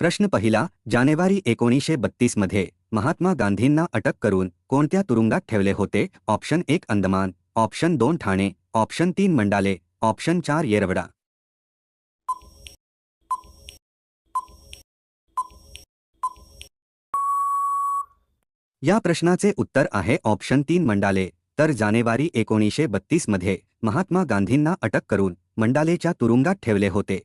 प्रश्न पहिला जानेवारी एकोणीसशे बत्तीसमध्ये महात्मा गांधींना अटक करून कोणत्या तुरुंगात ठेवले होते? ऑप्शन एक अंदमान. ऑप्शन दोन ठाणे. ऑप्शन तीन मंडाले. ऑप्शन चार येरवडा. या प्रश्नाचे उत्तर आहे ऑप्शन तीन मंडाले. तर जानेवारी एकोणीसशे बत्तीसमध्ये महात्मा गांधींना अटक करून मंडालेच्या तुरुंगात ठेवले होते.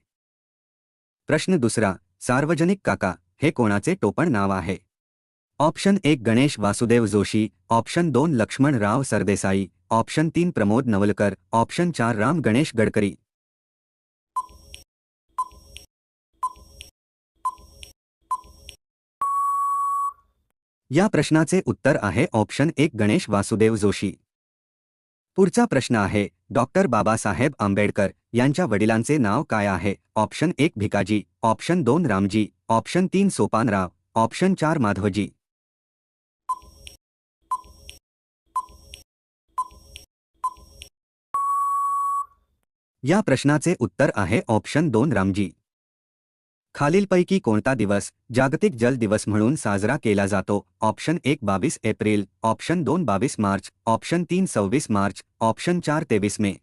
प्रश्न दुसरा सार्वजनिक काका हे कोणाचे टोपण नाव आहे? ऑप्शन एक गणेश वासुदेव जोशी ऑप्शन दोन लक्ष्मणराव सरदेसाई ऑप्शन तीन प्रमोद नवलकर ऑप्शन चार राम गणेश गडकरी. या प्रश्नाचे उत्तर आहे ऑप्शन एक गणेश वासुदेव जोशी. पुढचा प्रश्न आहे डॉक्टर बाबासाहेब आंबेडकर यांच्या वडिलांचे नाव काय आहे? ऑप्शन एक भिकाजी ऑप्शन दोन रामजी ऑप्शन तीन सोपानराव ऑप्शन चार माधवजी. या प्रश्नाचे उत्तर आहे ऑप्शन दोन रामजी. खालीलपैकी कोणता दिवस जागतिक जल दिवस म्हणून साजरा केला जातो? ऑप्शन एक बावीस एप्रिल ऑप्शन दोन बावीस मार्च ऑप्शन तीन सव्वीस मार्च ऑप्शन चार तेवीस मे.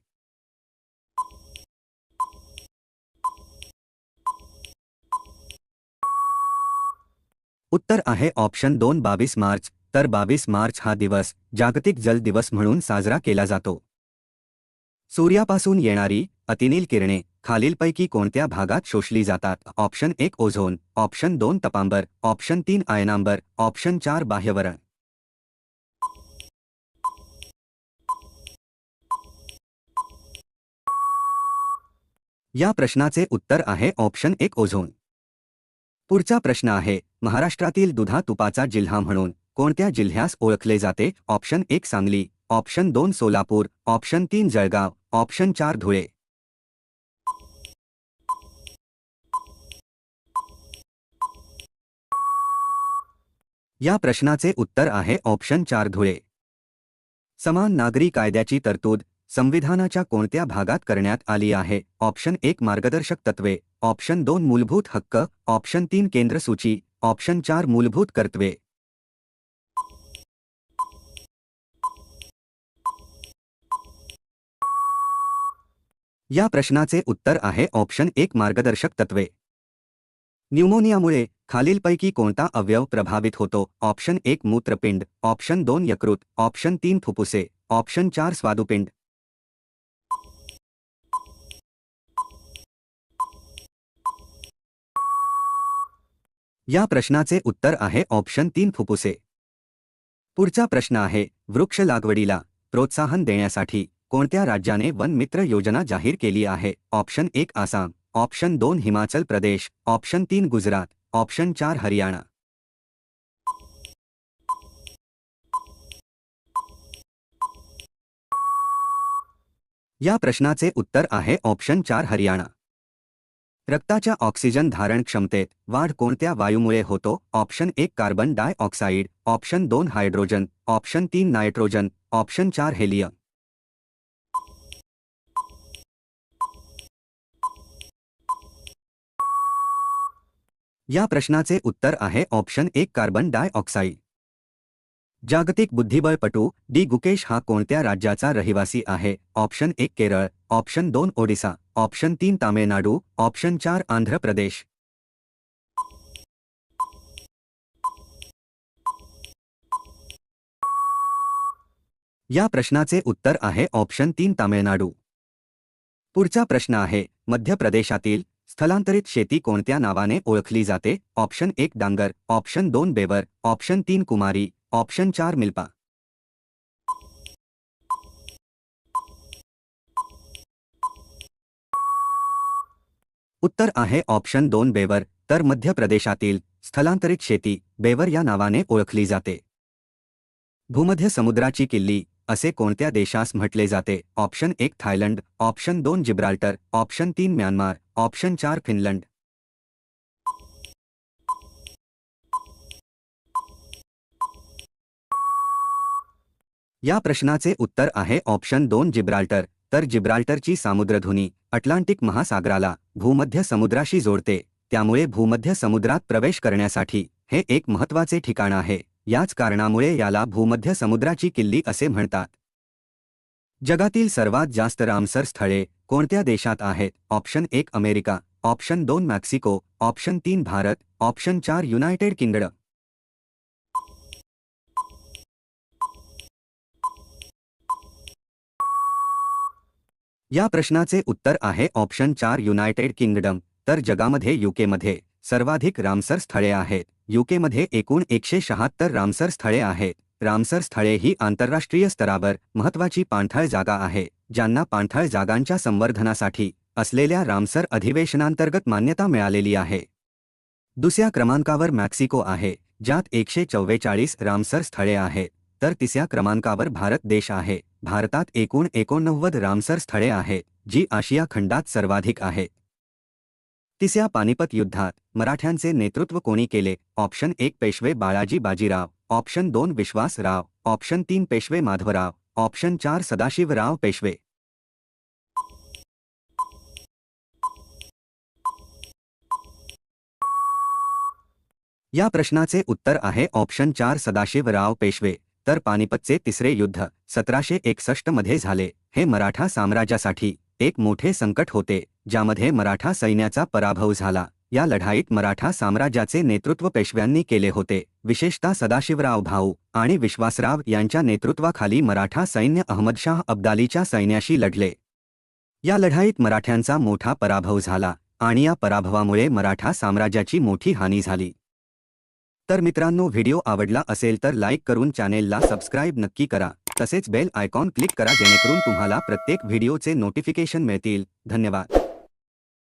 उत्तर आहे ऑप्शन दोन बावीस मार्च तर बावीस मार्च हा दिवस जागतिक जल दिवस म्हणून साजरा केला जातो. सूर्यापासून येणारी अतिनील किरणे खालीलपैकी कोणत्या भागात शोषली जातात? ऑप्शन एक ओझोन ऑप्शन दोन तपांबर ऑप्शन तीन आयनांबर ऑप्शन चार बाह्यवरण. या प्रश्नाचे उत्तर आहे ऑप्शन एक ओझोन. पुढचा प्रश्न आहे महाराष्ट्रातील दुधा तुपाचा जिल्हा म्हणून कोणत्या जिल्ह्यास ओळखले जाते? ऑप्शन एक सांगली ऑप्शन दोन सोलापूर ऑप्शन तीन जळगाव ऑप्शन चार धुळे. या प्रश्नाचे उत्तर आहे ऑप्शन चार धुळे. समान नागरी कायद्याची तरतूद संविधानाच्या कोणत्या भागात करण्यात आली आहे? ऑप्शन एक मार्गदर्शक तत्वे ऑप्शन दोन मूलभूत हक्क. ऑप्शन तीन केंद्र सूची. ऑप्शन चार मूलभूत कर्तव्ये. या प्रश्नाचे उत्तर आहे ऑप्शन एक मार्गदर्शक तत्वे न्यूमोनियामुळे खालीलपैकी कोणता अवयव प्रभावित होतो? ऑप्शन एक मूत्रपिंड, ऑप्शन दोन यकृत, ऑप्शन तीन फुफ्फुसे ऑप्शन चार स्वादुपिंड. या प्रश्नाचे उत्तर आहे ऑप्शन तीन फुफ्फुसे पुढचा प्रश्न आहे, वृक्ष लागवडीला प्रोत्साहन देण्यासाठी कोणत्या राज्याने वन मित्र योजना जाहीर केली आहे? ऑप्शन एक आसाम. ऑप्शन दोन हिमाचल प्रदेश ऑप्शन तीन गुजरात ऑप्शन चार हरियाणा. या प्रश्नाचे उत्तर आहे ऑप्शन चार हरियाणा. रक्ताच्या ऑक्सिजन धारण क्षमतेत वाढ कोणत्या वायूमुळे होतो? ऑप्शन एक कार्बन डायऑक्साईड ऑप्शन दोन हायड्रोजन ऑप्शन तीन नायट्रोजन ऑप्शन चार हेलियम. या प्रश्नाचे उत्तर आहे ऑप्शन एक कार्बन डायऑक्साईड जागतिक बुद्धिबळपटू डी गुकेश हा कोणत्या राज्याचा रहिवासी आहे? ऑप्शन एक केरळ ऑप्शन दोन ओडिसा ऑप्शन तीन तामिळनाडू ऑप्शन चार आंध्र प्रदेश. या प्रश्नाचे उत्तर आहे ऑप्शन तीन तामिळनाडू. पुढचा प्रश्न आहे मध्य प्रदेशातील स्थलांतरित शेती कोणत्या नावाने ओळखली जाते? ऑप्शन एक, डांगर. ऑप्शन दोन, बेवर. ऑप्शन तीन, कुमारी. ऑप्शन चार, मिल्पा. उत्तर आहे, ऑप्शन दोन, बेवर. तर मध्य प्रदेशातील स्थलांतरित शेती, बेवर या नावाने ओळखली जाते. भूमध्य समुद्राची किल्ली असे कोणत्या देशास म्हटले जाते? ऑप्शन एक थायलंड ऑप्शन दोन जिब्राल्टर ऑप्शन तीन म्यानमार ऑप्शन चार फिनलंड. या प्रश्नाचे उत्तर आहे ऑप्शन दोन जिब्राल्टर. तर जिब्राल्टरची सामुद्रधुनी अटलांटिक महासागराला भूमध्य समुद्राशी जोडते त्यामुळे भूमध्य समुद्रात प्रवेश करण्यासाठी हे एक महत्त्वाचे ठिकाण आहे. याच कारणामुळे याला भूमध्य समुद्राची किल्ली असे म्हणतात. जगातील सर्वात जास्त रामसर स्थळे कोणत्या देशात आहेत? ऑप्शन एक अमेरिका ऑप्शन दोन मॅक्सिको ऑप्शन तीन भारत ऑप्शन चार युनायटेड किंगडम. या प्रश्नाचे उत्तर आहे ऑप्शन चार युनायटेड किंगडम तर जगामध्ये युकेमध्ये सर्वाधिक रामसर स्थळे आहेत. युकेमध्ये एकूण एकशे शहात्तर रामसर स्थळे आहेत. रामसर स्थळे ही आंतरराष्ट्रीय स्तरावर महत्वाची पाणथळ जागा आहे ज्यांना पाणथळ जागांच्या संवर्धनासाठी असलेल्या रामसर अधिवेशनांतर्गत मान्यता मिळालेली आहे. दुसऱ्या क्रमांकावर मॅक्सिको आहे ज्यात एकशे चव्वेचाळीस रामसर स्थळे आहेत. तर तिसऱ्या क्रमांकावर भारत देश आहे भारतात एकूण एकोणनव्वद रामसर स्थळे आहेत जी आशिया खंडात सर्वाधिक आहेत तिसऱ्या पानिपत युद्धात मराठ्यांचे नेतृत्व कोणी केले? ऑप्शन एक पेशवे बाळाजी बाजीराव. ऑप्शन दोन विश्वासराव ऑप्शन तीन पेशवे माधवराव. ऑप्शन चार सदाशिवराव पेशवे. या प्रश्नाचे उत्तर आहे ऑप्शन चार सदाशिवराव पेशवे. तर पानिपतचे तिसरे युद्ध सतराशे एकसष्टमध्ये झाले. हे मराठा साम्राज्यासाठी एक मोठे संकट होते. ज्यामध्ये मराठा सैन्याचा पराभव झाला. या लढाईत मराठा साम्राज्याचे नेतृत्व पेशव्यांनी केले होते. विशेषतः सदाशिवराव भाऊ आणि विश्वासराव यांच्या नेतृत्वाखाली मराठा सैन्य अहमदशाह अब्दालीच्या सैन्याशी लढले. या लढाईत मराठ्यांचा मोठा पराभव झाला आणि या पराभवामुळे मराठा साम्राज्याची मोठी हानी झाली. तर मित्रांनो व्हिडिओ आवडला असेल तर लाईक करून चॅनेलला सबस्क्राईब नक्की करा. तसेच बेल आयकॉन क्लिक करा जेणेकरून तुम्हाला प्रत्येक व्हिडिओचे नोटिफिकेशन मिळतील. धन्यवाद.